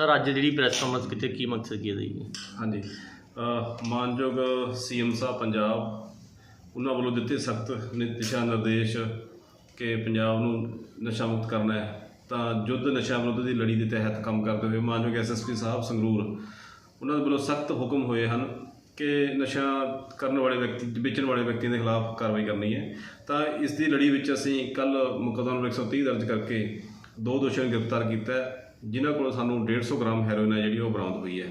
Sir ਅੱਜ ਜਿਹੜੀ press conference ਕੀਤੀ ਕੀ ਮਕਸਦ ਕੀ ਹੈ ਜੀ? ਹਾਂਜੀ। ਅ, ਮਾਨਯੋਗ ਸੀਐਮ ਸਾਹਿਬ ਪੰਜਾਬ ਉਹਨਾਂ ਵੱਲੋਂ ਦਿੱਤੇ ਸਖਤ ਦਿਸ਼ਾ ਨਿਰਦੇਸ਼ ਕਿ ਪੰਜਾਬ ਨੂੰ ਨਸ਼ਾ ਮੁਕਤ ਕਰਨਾ ਹੈ। ਤਾਂ ਯੁੱਧ ਨਸ਼ਾ ਵਿਰੁੱਧ ਦੀ ਲੜੀ ਦੇ ਤਹਿਤ ਕੰਮ ਕਰਦੇ ਹੋਏ ਮਾਨਯੋਗ ਐਸਐਸਪੀ ਸਾਹਿਬ ਸੰਗਰੂਰ ਉਹਨਾਂ ਦੇ ਵੱਲੋਂ ਸਖਤ ਹੁਕਮ ਹੋਏ ਹਨ ਕਿ ਨਸ਼ਾ ਕਰਨ ਵਾਲੇ ਵਿਅਕਤੀ ਵੇਚਣ ਵਾਲੇ ਵਿਅਕਤੀਆਂ ਦੇ ਖਿਲਾਫ ਕਾਰਵਾਈ ਕਰਨੀ ਹੈ। ਤਾਂ ਇਸ ਦੀ ਲੜੀ ਵਿੱਚ ਅਸੀਂ ਕੱਲ ਮੁਕੱਦਮਾ ਨੰਬਰ 130 ਦਰਜ ਕਰਕੇ ਦੋ ਦੋਸ਼ੀਆਂ ਨੂੰ ਗ੍ਰਿਫਤਾਰ ਕੀਤਾ ਹੈ। ਜਿਨ੍ਹਾਂ ਕੋਲੋਂ ਸਾਨੂੰ 150 ਗ੍ਰਾਮ ਹੈਰੋਇਨ ਹੈ ਜਿਹੜੀ ਉਹ ਬਰਾਮਦ ਹੋਈ ਹੈ।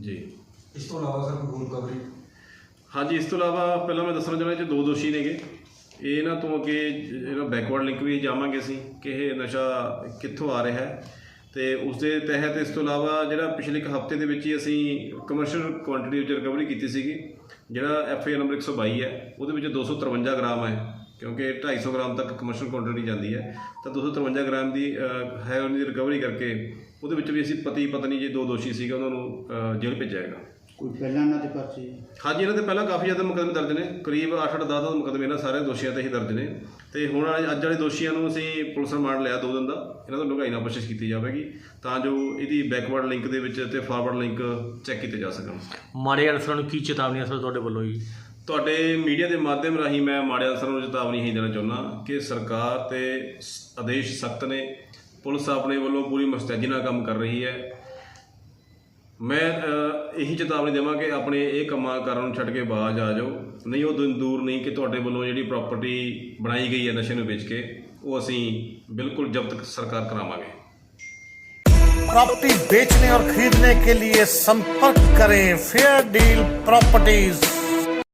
ਜੀ। ਇਸ ਤੋਂ ਇਲਾਵਾ ਸਰ ਕੋਈ ਹੋਰ ਕਵਰੀ ਹਾਂਜੀ ਇਸ ਤੋਂ ਇਲਾਵਾ ਪਹਿਲਾਂ ਮੈਂ ਦੱਸਣਾ ਚਾਹੁੰਦਾ ਕਿ ਦੋ ਦੋਸ਼ੀ ਨੇਗੇ। ਇਹ ਇਹਨਾਂ ਤੋਂ ਅੱਗੇ ਜਿਹੜਾ ਬੈਕਵਰਡ ਲਿੰਕ ਵੀ ਜਾਵਾਂਗੇ ਅਸੀਂ ਕਿ ਇਹ ਨਸ਼ਾ ਕਿੱਥੋਂ ਆ ਰਿਹਾ ਹੈ। ਤੇ ਉਸ ਦੇ ਤਹਿਤ ਇਸ ਤੋਂ ਇਲਾਵਾ ਜਿਹੜਾ ਪਿਛਲੇ ਇੱਕ ਹਫ਼ਤੇ ਦੇ ਵਿੱਚ ਹੀ ਅਸੀਂ ਕਮਰਸ਼ੀਅਲ ਕੁਆਂਟੀਟੀ ਵਿੱਚ ਰਿਕਵਰੀ ਕੀਤੀ ਸੀਗੀ, ਜਿਹੜਾ ਐਫ ਆਈ ਨੰਬਰ 122 ਹੈ, ਉਹਦੇ ਵਿੱਚ 253 ਗ੍ਰਾਮ ਹੈ, ਕਿਉਂਕਿ 250 ਗ੍ਰਾਮ ਤੱਕ ਕਮਰਸ਼ੀਅਲ ਕੁਆਂਟੀਟੀ ਜਾਂਦੀ ਹੈ, ਤਾਂ 253 ਗ੍ਰਾਮ ਦੀ ਹੈਰੋਇਨ ਦੀ ਰਿਕਵਰੀ ਕਰਕੇ ਉਹਦੇ ਵਿੱਚ ਵੀ ਅਸੀਂ ਪਤੀ ਪਤਨੀ ਜੇ ਦੋ ਦੋਸ਼ੀ ਸੀਗੇ, ਉਹਨਾਂ ਨੂੰ ਜੇਲ੍ਹ ਭੇਜਿਆ ਹੈਗਾ। ਕੋਈ ਪਹਿਲਾਂ ਇਹਨਾਂ ਤੇ ਪਰਚੇ ਹਾਂਜੀ ਇਹਨਾਂ ਦੇ ਪਹਿਲਾਂ ਕਾਫੀ ਜ਼ਿਆਦਾ ਮੁਕੱਦਮੇ ਦਰਜ ਨੇ। ਕਰੀਬ 8-8 10 ਮੁਕੱਦਮੇ ਇਹਨਾਂ ਸਾਰੇ ਦੋਸ਼ੀਆਂ ਤੇ ਹੀ ਦਰਜ ਨੇ। ਤੇ ਹੁਣ ਵਾਲੇ- ਅੱਜ ਵਾਲੇ ਦੋਸ਼ੀਆਂ ਨੂੰ ਅਸੀਂ ਪੁਲਿਸ ਰਿਮਾਂਡ ਲਿਆ ਦੋ ਦਿਨ ਦਾ। ਇਹਨਾਂ ਤੋਂ ਲੁਕਾਈ ਨਾਲ ਕੋਸ਼ਿਸ਼ ਕੀਤੀ ਜਾਵੇਗੀ ਤਾਂ ਜੋ ਇਹਦੀ ਬੈਕਵਰਡ ਲਿੰਕ ਦੇ ਵਿੱਚ ਤੇ ਫਾਰਵਰਡ ਲਿੰਕ ਚੈੱਕ ਕੀਤੇ ਜਾ ਸਕਣ। ਮਾੜੇ ਅਨਸਰਾਂ ਨੂੰ ਕੀ ਚੇਤਾਵਨੀ ਹੈ ਸਰ ਤੁਹਾਡੇ ਵੱਲੋਂ ਜੀ? ਤੁਹਾਡੇ ਮੀਡੀਆ ਦੇ ਮਾਧਿਅਮ ਰਾਹੀਂ ਮੈਂ ਮਾੜੇ ਅਨਸਰਾਂ ਨੂੰ ਚੇਤਾਵਨੀ ਹੀ ਦੇਣਾ ਚਾਹੁੰਦਾ ਕਿ ਸਰਕਾਰ ਤੇ ਸ- ਆਦੇਸ਼ ਸਖਤ ਨੇ। ਪੁਲਿਸ ਆਪਣੇ ਵੱਲੋਂ ਪੂਰੀ ਮੁਸਤੈਦੀ ਨਾਲ ਕੰਮ ਕਰ ਰਹੀ ਹੈ। ਮੈਂ ਅ, ਇਹੀ ਚੇਤਾਵਨੀ ਦੇਵਾਂ ਕਿ ਆਪਣੇ ਇਹ ਕੰਮਾਂ ਕਾਰਾਂ ਨੂੰ ਛੱਡ ਕੇ ਬਾਜ਼ ਆ ਜਾਓ ਨਹੀਂ ਉਹ ਦਿਨ ਦੂਰ ਨਹੀਂ ਕਿ ਤੁਹਾਡੇ ਵੱਲੋਂ ਜਿਹੜੀ ਪ੍ਰਾਪਰਟੀ ਬਣਾਈ ਗਈ ਹੈ ਨਸ਼ੇ ਨੂੰ ਵੇਚ ਕੇ ਉਹ ਅਸੀਂ ਬਿਲਕੁਲ ਜ਼ਬਤ ਸਰਕਾਰ ਕਰਾਵਾਂਗੇ प्रॉपर्टी बेचने और खरीदने के लिए संपर्क करें फेयर डील प्रॉपर्टीज